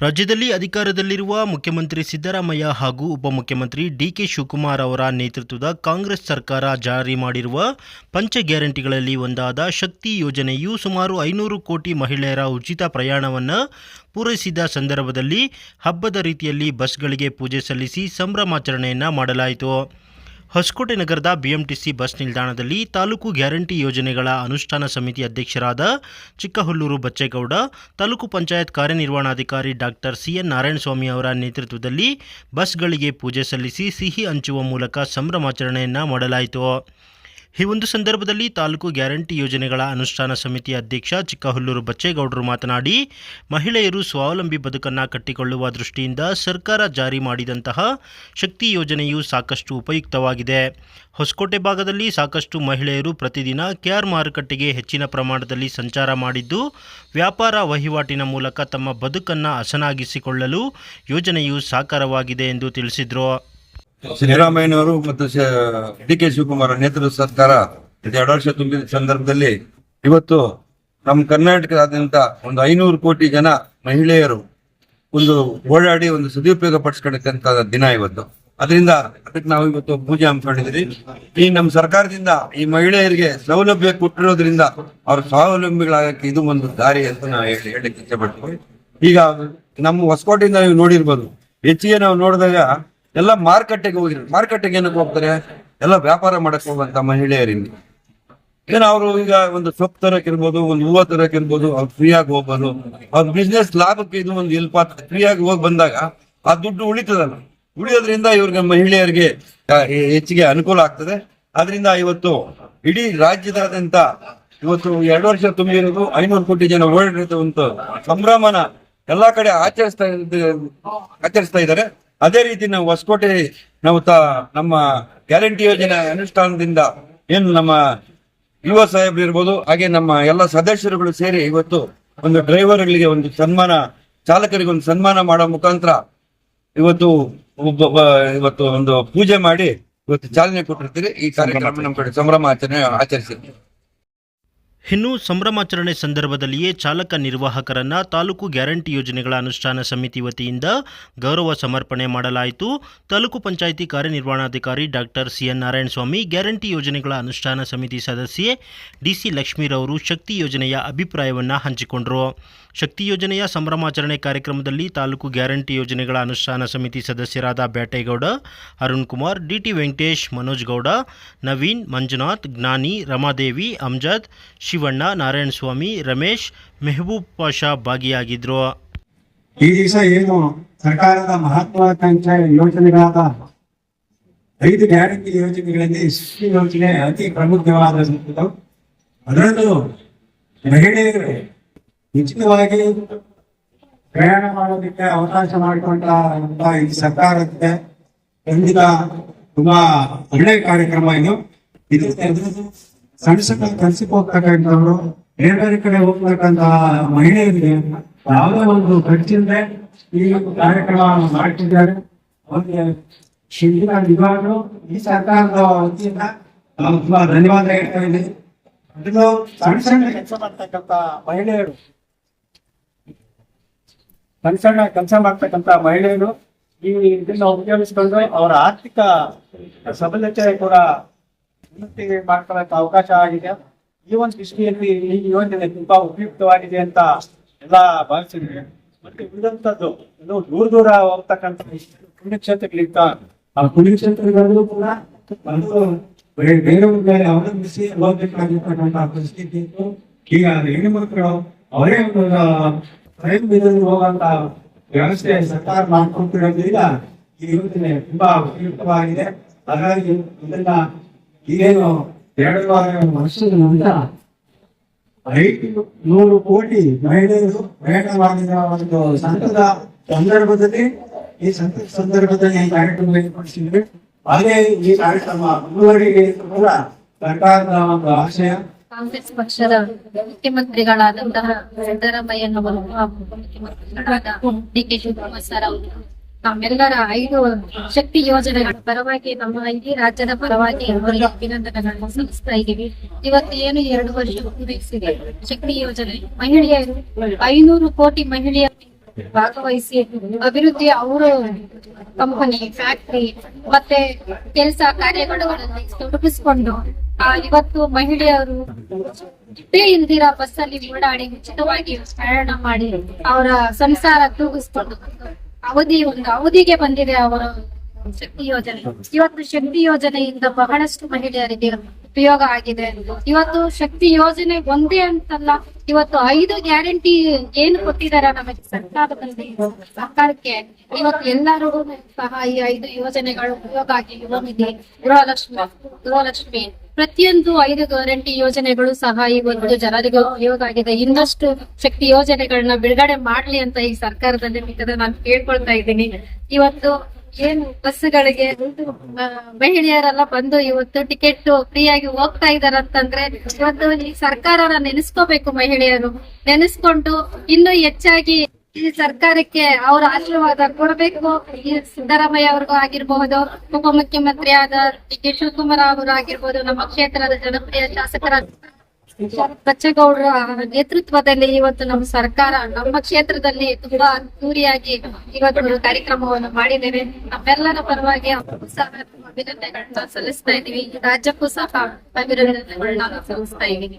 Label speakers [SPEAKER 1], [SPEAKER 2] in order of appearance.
[SPEAKER 1] ರಾಜ್ಯದಲ್ಲಿ ಅಧಿಕಾರದಲ್ಲಿರುವ ಮುಖ್ಯಮಂತ್ರಿ ಸಿದ್ದರಾಮಯ್ಯ ಹಾಗೂ ಉಪಮುಖ್ಯಮಂತ್ರಿ ಡಿಕೆ ಶಿವಕುಮಾರ್ ಅವರ ನೇತೃತ್ವದ ಕಾಂಗ್ರೆಸ್ ಸರ್ಕಾರ ಜಾರಿ ಮಾಡಿರುವ ಪಂಚ ಗ್ಯಾರಂಟಿಗಳಲ್ಲಿ ಒಂದಾದ ಶಕ್ತಿ ಯೋಜನೆಯು ಸುಮಾರು ಐನೂರು ಕೋಟಿ ಮಹಿಳೆಯರ ಉಚಿತ ಪ್ರಯಾಣವನ್ನು ಪೂರೈಸಿದ ಸಂದರ್ಭದಲ್ಲಿ ಹಬ್ಬದ ರೀತಿಯಲ್ಲಿ ಬಸ್ಗಳಿಗೆ ಪೂಜೆ ಸಲ್ಲಿಸಿ ಸಂಭ್ರಮಾಚರಣೆಯನ್ನು ಮಾಡಲಾಯಿತು. ಹೊಸಕೋಟೆ ನಗರದ ಬಿಎಂಟಿಸಿ ಬಸ್ ನಿಲ್ದಾಣದಲ್ಲಿ ತಾಲೂಕು ಗ್ಯಾರಂಟಿ ಯೋಜನೆಗಳ ಅನುಷ್ಠಾನ ಸಮಿತಿ ಅಧ್ಯಕ್ಷರಾದ ಚಿಕ್ಕಹುಲ್ಲೂರು ಬಚ್ಚೇಗೌಡ, ತಾಲೂಕು ಪಂಚಾಯತ್ ಕಾರ್ಯನಿರ್ವಹಣಾಧಿಕಾರಿ ಡಾಕ್ಟರ್ ಸಿಎನ್ ನಾರಾಯಣಸ್ವಾಮಿ ಅವರ ನೇತೃತ್ವದಲ್ಲಿ ಬಸ್ಗಳಿಗೆ ಪೂಜೆ ಸಲ್ಲಿಸಿ ಸಿಹಿ ಹಂಚುವ ಮೂಲಕ ಸಂಭ್ರಮಾಚರಣೆಯನ್ನು ಮಾಡಲಾಯಿತು. ಈ ಒಂದು ಸಂದರ್ಭದಲ್ಲಿ ತಾಲೂಕು ಗ್ಯಾರಂಟಿ ಯೋಜನೆಗಳ ಅನುಷ್ಠಾನ ಸಮಿತಿ ಅಧ್ಯಕ್ಷ ಚಿಕ್ಕಹುಲ್ಲೂರು ಬಚ್ಚೇಗೌಡರು ಮಾತನಾಡಿ, ಮಹಿಳೆಯರು ಸ್ವಾವಲಂಬಿ ಬದುಕನ್ನು ಕಟ್ಟಿಕೊಳ್ಳುವ ದೃಷ್ಟಿಯಿಂದ ಸರ್ಕಾರ ಜಾರಿ ಮಾಡಿದಂತಹ ಶಕ್ತಿ ಯೋಜನೆಯು ಸಾಕಷ್ಟು ಉಪಯುಕ್ತವಾಗಿದೆ. ಹೊಸಕೋಟೆ ಭಾಗದಲ್ಲಿ ಸಾಕಷ್ಟು ಮಹಿಳೆಯರು ಪ್ರತಿದಿನ ಕೆಆರ್ ಮಾರುಕಟ್ಟೆಗೆ ಹೆಚ್ಚಿನ ಪ್ರಮಾಣದಲ್ಲಿ ಸಂಚಾರ ಮಾಡಿದ್ದು, ವ್ಯಾಪಾರ ವಹಿವಾಟಿನ ಮೂಲಕ ತಮ್ಮ ಬದುಕನ್ನು ಹಸನಾಗಿಸಿಕೊಳ್ಳಲು ಯೋಜನೆಯು ಸಾಕಾರವಾಗಿದೆ ಎಂದು ತಿಳಿಸಿದರು.
[SPEAKER 2] ಸಿದ್ದರಾಮಯ್ಯನವರು ಮತ್ತು ಡಿ ಕೆ ಶಿವಕುಮಾರ್ ನೇತೃತ್ವ ಸರ್ಕಾರ ಎರಡು ವರ್ಷ ತುಂಬಿದ ಸಂದರ್ಭದಲ್ಲಿ ಇವತ್ತು ನಮ್ಮ ಕರ್ನಾಟಕದಾದ್ಯಂತ ಒಂದು ಐನೂರು ಕೋಟಿ ಜನ ಮಹಿಳೆಯರು ಒಂದು ಓಡಾಡಿ ಒಂದು ಸದುಪಯೋಗ ಪಡಿಸ್ಕೊಳಕ್ಕಂತ ದಿನ ಇವತ್ತು. ಅದರಿಂದ ಅದಕ್ಕೆ ನಾವು ಇವತ್ತು ಪೂಜೆ ಹಮ್ಮಿಕೊಂಡಿದ್ರಿ ಈ ನಮ್ಮ ಸರ್ಕಾರದಿಂದ ಈ ಮಹಿಳೆಯರಿಗೆ ಸೌಲಭ್ಯ ಕೊಟ್ಟಿರೋದ್ರಿಂದ ಅವ್ರ ಸ್ವಾವಲಂಬಿಗಳಾಗಕ್ಕೆ ಇದು ಒಂದು ದಾರಿ ಅಂತ ನಾವು ಹೇಳಿ ಹೇಳಕ್ಕೆ ಇಷ್ಟಪಡ್ತೀವಿ ಈಗ ನಮ್ಮ ಹೊಸಕೋಟೆಯಿಂದ ನೀವು ನೋಡಿರ್ಬೋದು. ಹೆಚ್ಚಿಗೆ ನಾವು ನೋಡಿದಾಗ ಎಲ್ಲ ಮಾರುಕಟ್ಟೆಗೆ ಹೋಗಿದ್ರು ಮಾರುಕಟ್ಟೆಗೆ ಏನಕ್ಕೆ ಹೋಗ್ತಾರೆ? ಎಲ್ಲ ವ್ಯಾಪಾರ ಮಾಡಕ್ ಹೋಗುವಂತ ಮಹಿಳೆಯರಿಂದ ಏನೋ ಅವರು ಈಗ ಒಂದು ಸೊಪ್ಪು ತರಕ್ ಇರ್ಬೋದು, ಒಂದು ಹೂವು ತರಕ್ ಇರ್ಬೋದು, ಅವ್ರು ಫ್ರೀ ಆಗಿ ಹೋಗ್ಬೋದು. ಅವ್ರ ಬಿಸ್ನೆಸ್ ಲಾಭಕ್ಕೆ ಇದು ಒಂದು ಎಲ್ಪ್ ಆಗ್ತದೆ. ಫ್ರೀ ಆಗಿ ಹೋಗಿ ಬಂದಾಗ ಆ ದುಡ್ಡು ಉಳಿತದಲ್ಲ. ಉಳಿಯೋದ್ರಿಂದ ಇವ್ರಿಗೆ ಮಹಿಳೆಯರಿಗೆ ಹೆಚ್ಚಿಗೆ ಅನುಕೂಲ ಆಗ್ತದೆ. ಅದರಿಂದ ಇವತ್ತು ಇಡೀ ರಾಜ್ಯದಾದ್ಯಂತ ಇವತ್ತು ಎರಡು ವರ್ಷ ತುಂಬಿರೋದು ಐನೂರು ಕೋಟಿ ಜನ ಓಡಾಡಿರುವಂತ ಸಂಭ್ರಮನ ಎಲ್ಲಾ ಕಡೆ ಆಚರಿಸ್ತಾ ಆಚರಿಸ್ತಾ ಇದ್ದಾರೆ. ಅದೇ ರೀತಿ ನಾವು ಹೊಸಕೋಟೆ ನಾವು ತ ನಮ್ಮ ಗ್ಯಾರಂಟಿ ಯೋಜನೆ ಅನುಷ್ಠಾನದಿಂದ ಏನು ನಮ್ಮ ಯುವ ಸಾಹೇಬ್ರು ಇರ್ಬೋದು ಹಾಗೆ ನಮ್ಮ ಎಲ್ಲ ಸದಸ್ಯರುಗಳು ಸೇರಿ ಇವತ್ತು ಒಂದು ಡ್ರೈವರ್ಗಳಿಗೆ ಒಂದು ಸನ್ಮಾನ ಚಾಲಕರಿಗೆ ಒಂದು ಸನ್ಮಾನ ಮಾಡೋ ಮುಖಾಂತರ ಇವತ್ತು ಒಬ್ಬ- ಇವತ್ತು ಒಂದು ಪೂಜೆ ಮಾಡಿ ಇವತ್ತು ಚಾಲನೆ ಕೊಟ್ಟಿರ್ತೀರಿ. ಈ ಕಾರ್ಯಕ್ರಮ ನಮ್ಮ ಕಡೆ ಸಂಭ್ರಮ ಆಚರಣೆ ಆಚರಿಸಿರ್ತೀವಿ
[SPEAKER 1] ಇನ್ನು ಸಂಭ್ರಮಾಚರಣೆ ಸಂದರ್ಭದಲ್ಲಿಯೇ ಚಾಲಕ ನಿರ್ವಾಹಕರನ್ನ ತಾಲೂಕು ಗ್ಯಾರಂಟಿ ಯೋಜನೆಗಳ ಅನುಷ್ಠಾನ ಸಮಿತಿ ವತಿಯಿಂದ ಗೌರವ ಸಮರ್ಪಣೆ ಮಾಡಲಾಯಿತು. ತಾಲೂಕು ಪಂಚಾಯಿತಿ ಕಾರ್ಯನಿರ್ವಹಣಾಧಿಕಾರಿ ಡಾಕ್ಟರ್ ಸಿಎನ್ ನಾರಾಯಣಸ್ವಾಮಿ, ಗ್ಯಾರಂಟಿ ಯೋಜನೆಗಳ ಅನುಷ್ಠಾನ ಸಮಿತಿ ಸದಸ್ಯೆ ಡಿಸಿ ಲಕ್ಷ್ಮೀರವರು ಶಕ್ತಿ ಯೋಜನೆಯ ಅಭಿಪ್ರಾಯವನ್ನು ಹಂಚಿಕೊಂಡರು. ಶಕ್ತಿ ಯೋಜನೆಯ ಸಂಭ್ರಮಾಚರಣೆ ಕಾರ್ಯಕ್ರಮದಲ್ಲಿ ತಾಲೂಕು ಗ್ಯಾರಂಟಿ ಯೋಜನೆಗಳ ಅನುಷ್ಠಾನ ಸಮಿತಿ ಸದಸ್ಯರಾದ ಬ್ಯಾಟೇಗೌಡ, ಅರುಣ್ ಕುಮಾರ್, ಡಿಟಿ ವೆಂಕಟೇಶ್, ಮನೋಜ್ ಗೌಡ, ನವೀನ್, ಮಂಜುನಾಥ್, ಜ್ಞಾನಿ, ರಮಾದೇವಿ, ಅಮ್ಜದ್, ಶಿವಣ್ಣ, ನಾರಾಯಣಸ್ವಾಮಿ, ರಮೇಶ್, ಮೆಹಬೂಬ್ ಪಾಷಾ ಭಾಗಿಯಾಗಿದ್ದರು
[SPEAKER 3] ಈ ದಿವಸ ಏನು ಸರ್ಕಾರದ ಯೋಜನೆಗಳಾದ ಐದು ಗ್ಯಾರಂಟಿ ಯೋಜನೆಗಳಲ್ಲಿ ಯೋಜನೆ ಅತಿ ಪ್ರಮುಖವಾದ ಅದರಲ್ಲೂ ಮಹಿಳೆಯರು ಉಚಿತವಾಗಿ ಪ್ರಯಾಣ ಮಾಡೋದಕ್ಕೆ ಅವಕಾಶ ಮಾಡಿಕೊಂಡ ಈ ಸರ್ಕಾರಕ್ಕೆ ಖಂಡಿತ ತುಂಬಾ ಒಳ್ಳೆಯ ಕಾರ್ಯಕ್ರಮ ಇದು. ಇದು ಸಣ್ಣ ಸಣ್ಣ ಕೆಲ್ಸಕ್ಕೆ ಹೋಗ್ತಕ್ಕಂಥವ್ರು, ಬೇರೆ ಬೇರೆ ಕಡೆ ಹೋಗ್ತಕ್ಕಂತಹ ಮಹಿಳೆಯರಿಗೆ ಯಾವುದೇ ಒಂದು ಖರ್ಚಿಲ್ಲದೆ ಈ ಒಂದು ಕಾರ್ಯಕ್ರಮ ಮಾಡ್ತಿದ್ದಾರೆ. ಅವ್ರಿಗೆ ಹಿಂದಿನ ನಿಜವಾಗ್ಲೂ ಈ ಸರ್ಕಾರದ ವತಿಯಿಂದ ನಾವು ತುಂಬಾ ಧನ್ಯವಾದ ಹೇಳ್ತಾ ಇದ್ದೀವಿ. ಇದು ಸಣ್ಣ ಸಣ್ಣ ಕೆಲಸ ಮಾಡ್ತಕ್ಕಂತ ಮಹಿಳೆಯರು ಸಣ್ಣ ಕೆಲಸ ಮಾಡ್ತಕ್ಕಂತ ಮಹಿಳೆಯರು ಈ ಇದನ್ನ ಉಪಯೋಗಿಸಿಕೊಂಡು ಅವರ ಆರ್ಥಿಕ ಸಬಲತೆ ಕೂಡ ಉನ್ನತಿ ಮಾಡ್ಕೊಳ್ಳಕ್ಕೆ ಅವಕಾಶ ಆಗಿದೆ. ಈ ಒಂದು ದೃಷ್ಟಿಯಲ್ಲಿ ಈ ಯೋಜನೆ ತುಂಬಾ ಉಪಯುಕ್ತವಾಗಿದೆ ಅಂತ ಎಲ್ಲ ಭಾವಿಸಿದ್ವಿ ಮತ್ತೆ ಉಳಿದಂತದ್ದು ಇನ್ನು ದೂರ ದೂರ ಹೋಗ್ತಕ್ಕಂಥ ಪುಣ್ಯಕ್ಷೇತ್ರಗಳಿಂದ ಆ ಪುಣ್ಯಕ್ಷೇತ್ರಗಳಲ್ಲೂ ಕೂಡ ಒಂದು ಬೇರೆ ಮೇಲೆ ಅವಲಂಬಿಸಿ ಹೋಗ್ಬೇಕಾಗಿರ್ತಕ್ಕಂಥ ಪರಿಸ್ಥಿತಿ ಇತ್ತು. ಈಗ ಹೆಣ್ಣು ಮಕ್ಕಳು ಅವರೇ ಒಂದು ರೈಲು ಬೀದಲ್ಲಿ ಹೋಗುವಂತ ವ್ಯವಸ್ಥೆ ಸರ್ಕಾರ ಮಾಡಿಕೊಟ್ಟಿರೋದ್ರಿಂದ ಈ ಯೋಜನೆ ತುಂಬಾ ಉಪಯುಕ್ತವಾಗಿದೆ. ಹಾಗಾಗಿ ಇದನ್ನ ಈಗೇನು ಎರಡು ವರ್ಷದ ನಂತರ ಐದು ನೂರು ಕೋಟಿ ಮಹಿಳೆಯರು ಪ್ರಯಾಣವಾಗಿರುವ ಒಂದು ಸಂತದ ಸಂದರ್ಭದಲ್ಲಿ, ಈ ಸಂತ ಸಂದರ್ಭದಲ್ಲಿ ಈ ಕಾರ್ಯಕ್ರಮ ಏರ್ಪಡಿಸಿದ್ರೆ ಅದೇ ಈ ಕಾರ್ಯಕ್ರಮ ಮುಂದುವರಿಕೆ ಕೂಡ ಸರ್ಕಾರದ ಒಂದು ಆಶಯ.
[SPEAKER 4] ಕಾಂಗ್ರೆಸ್ ಪಕ್ಷದ ಮುಖ್ಯಮಂತ್ರಿಗಳಾದಂತಹ ಸಿದ್ದರಾಮಯ್ಯನವರು ಹಾಗೂ ಉಪಮುಖ್ಯಮಂತ್ರಿಗಳಾದ ಡಿ ಕೆ ಶಿವಕುಮಾರ್ ಸರ್ ಅವರು ನಮ್ಮೆಲ್ಲರ ಐದು ಶಕ್ತಿ ಯೋಜನೆಗಳ ಪರವಾಗಿ ನಮ್ಮ ಇಡೀ ರಾಜ್ಯದ ಪರವಾಗಿ ಅವರಿಗೆ ಅಭಿನಂದನೆಗಳನ್ನು ಸಲ್ಲಿಸ್ತಾ ಇದ್ದೀವಿ. ಇವತ್ತು ಏನು ಎರಡು ವರ್ಷ ಪೂರೈಸಿದೆ ಶಕ್ತಿ ಯೋಜನೆ ಮಹಿಳೆಯರು ಐನೂರು ಕೋಟಿ ಮಹಿಳೆಯರು ಭಾಗವಹಿಸಿ ಅಭಿವೃದ್ಧಿ ಅವರು ಕಂಪನಿ ಫ್ಯಾಕ್ಟರಿ ಮತ್ತೆ ಕೆಲಸ ಕಾರ್ಯಗಳನ್ನು ತೊಡಗಿಸಿಕೊಂಡು ಇವತ್ತು ಮಹಿಳೆಯರು ದುಡ್ಡೇ ಇಲ್ದಿರ ಬಸ್ಸಲ್ಲಿ ಓಡಾಡಿ ಉಚಿತವಾಗಿ ಪ್ರಯಾಣ ಮಾಡಿ ಅವರ ಸಂಸಾರ ತೂಗಿಸ್ಕೊಂಡು, ಅವಧಿ ಒಂದು ಅವಧಿಗೆ ಬಂದಿದೆ ಅವರ ಶಕ್ತಿ ಯೋಜನೆ. ಇವತ್ತು ಶಕ್ತಿ ಯೋಜನೆಯಿಂದ ಬಹಳಷ್ಟು ಮಹಿಳೆಯರಿಗೆ ಉಪಯೋಗ ಆಗಿದೆ ಇವತ್ತು ಶಕ್ತಿ ಯೋಜನೆ ಒಂದೇ ಅಂತಲ್ಲ, ಇವತ್ತು ಐದು ಗ್ಯಾರಂಟಿ ಏನು ಕೊಟ್ಟಿದ್ದಾರೆ ನಮಗೆ ಸರ್ಕಾರದಲ್ಲಿ, ಸರ್ಕಾರಕ್ಕೆ? ಇವತ್ತು ಎಲ್ಲರಿಗೂ ಸಹ ಈ ಐದು ಯೋಜನೆಗಳು ಉಪಯೋಗ ಆಗಿ ಯುವನಿಧಿ ಗೃಹಲಕ್ಷ್ಮಿ ಗೃಹಲಕ್ಷ್ಮಿ. ಪ್ರತಿಯೊಂದು ಐದು ಗ್ಯಾರಂಟಿ ಯೋಜನೆಗಳು ಸಹ ಒಂದು ಜನರಿಗೆ ಉಪಯೋಗ ಆಗಿದೆ. ಇನ್ನಷ್ಟು ಶಕ್ತಿ ಯೋಜನೆಗಳನ್ನ ಬಿಡುಗಡೆ ಮಾಡ್ಲಿ ಅಂತ ಈ ಸರ್ಕಾರದಲ್ಲಿ ನಾನು ಕೇಳ್ಕೊಳ್ತಾ ಇದ್ದೀನಿ. ಇವತ್ತು ಏನು ಬಸ್ಗಳಿಗೆ ಗಳಿಗೆ ಮಹಿಳೆಯರೆಲ್ಲ ಬಂದು ಇವತ್ತು ಟಿಕೆಟ್ ಫ್ರೀ ಆಗಿ ಹೋಗ್ತಾ ಇದಾರೆ ಅಂತಂದ್ರೆ ಇವತ್ತು ಈ ಸರ್ಕಾರನ ನೆನೆಸ್ಕೋಬೇಕು ಮಹಿಳೆಯರು. ನೆನೆಸ್ಕೊಂಡು ಇನ್ನೂ ಹೆಚ್ಚಾಗಿ ಈ ಸರ್ಕಾರಕ್ಕೆ ಅವರ ಆಶೀರ್ವಾದ ಕೊಡಬೇಕು. ಈ ಸಿದ್ದರಾಮಯ್ಯ ಅವ್ರಿಗೂ ಆಗಿರ್ಬಹುದು ಉಪಮುಖ್ಯಮಂತ್ರಿ ಆದ ಡಿ ಕೆ ಶಿವಕುಮಾರ್ ಅವರು ಆಗಿರ್ಬಹುದು ನಮ್ಮ ಕ್ಷೇತ್ರದ ಜನಪ್ರಿಯ ಶಾಸಕರಾದ ಶರತ್ ಬಚ್ಚೇಗೌಡರ ನೇತೃತ್ವದಲ್ಲಿ ಇವತ್ತು ನಮ್ಮ ಸರ್ಕಾರ, ನಮ್ಮ ಕ್ಷೇತ್ರದಲ್ಲಿ ತುಂಬಾ ಅದ್ದೂರಿಯಾಗಿ ಇವತ್ತು ಕಾರ್ಯಕ್ರಮವನ್ನು ಮಾಡಿದ್ದೇವೆ. ನಮ್ಮೆಲ್ಲರ ಪರವಾಗಿ ಅಭಿನಂದನೆಗಳನ್ನ ಸಲ್ಲಿಸ್ತಾ ಇದೀವಿ ರಾಜ್ಯಕ್ಕೂ ಸಹ ಅಭಿನಂದನೆಗಳನ್ನ ಸಲ್ಲಿಸ್ತಾ ಇದೀವಿ